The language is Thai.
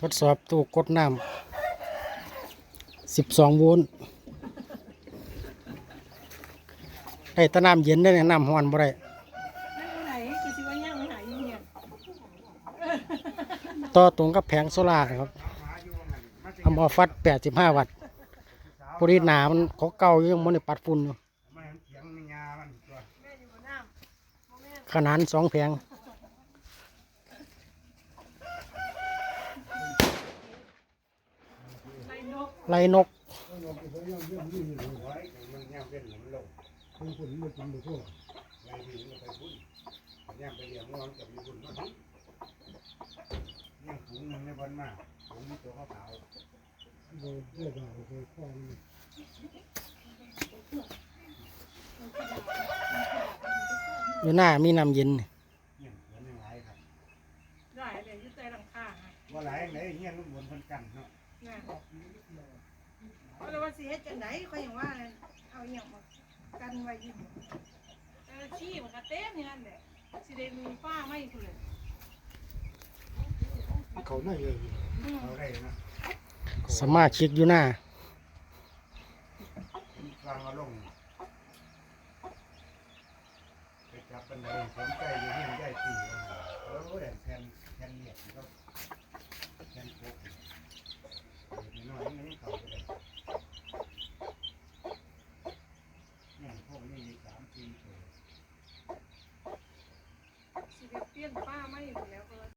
ทดสอบตู้กดน้ำสิบสองโวลต์ได้แตะน้ำเย็นได้เนี่ยน้ำห้อนบ่ได้นั่นไหนคือสิว่าย่างไม่หายอยู่เนี่ยต่อตรงกับแผงโซล่าร์ครับเอามาฟัดแปดสิบห้าวัตต์พอดีหนามันเขาเก่าอยู่ยังมันได้ปัดฝุ่นอยู่มันเสียงมียามันตัวแม่อยู่บนน้ำขนานสองแผง ไรนก ไล่นก มันยังเป็นมันลงคุณคุณมันกินไปทั่ว ไรดีมันไปพุ่นย่างไปเลี้ยงมันกับมีคุณมาถึงย่างถุงนึงในวันมาถุงมีตัวขาวโดยเลือดเราโดยข้อนี้อยู่หน้ามีน้ำเย็นเนี่ยเหมือนยังไงครับได้เลยอยู่ใต้หลังคาค่ะว่าหลายไหนเงี้ยลูกบนคนกันเนาะ นั่นเพราะว่าสิเฮ็ดจังไดเขาอย่างว่าเลยเอาอหย่างมากันไว้อยู่เออขี้มันก็เต็มอย่างนั้นแหละสิได้มีฟ้าไม่พุ่นเลยเขาได้เลยเขาได้นะสมาชิกอยู่หน้ากลางอารมณ์ไปจับเป็นไรสนใจอยู่เงี้ยได้ตีโอ้ยแทนแทนเนี่ยก็แทนโคก อยู่แล้ว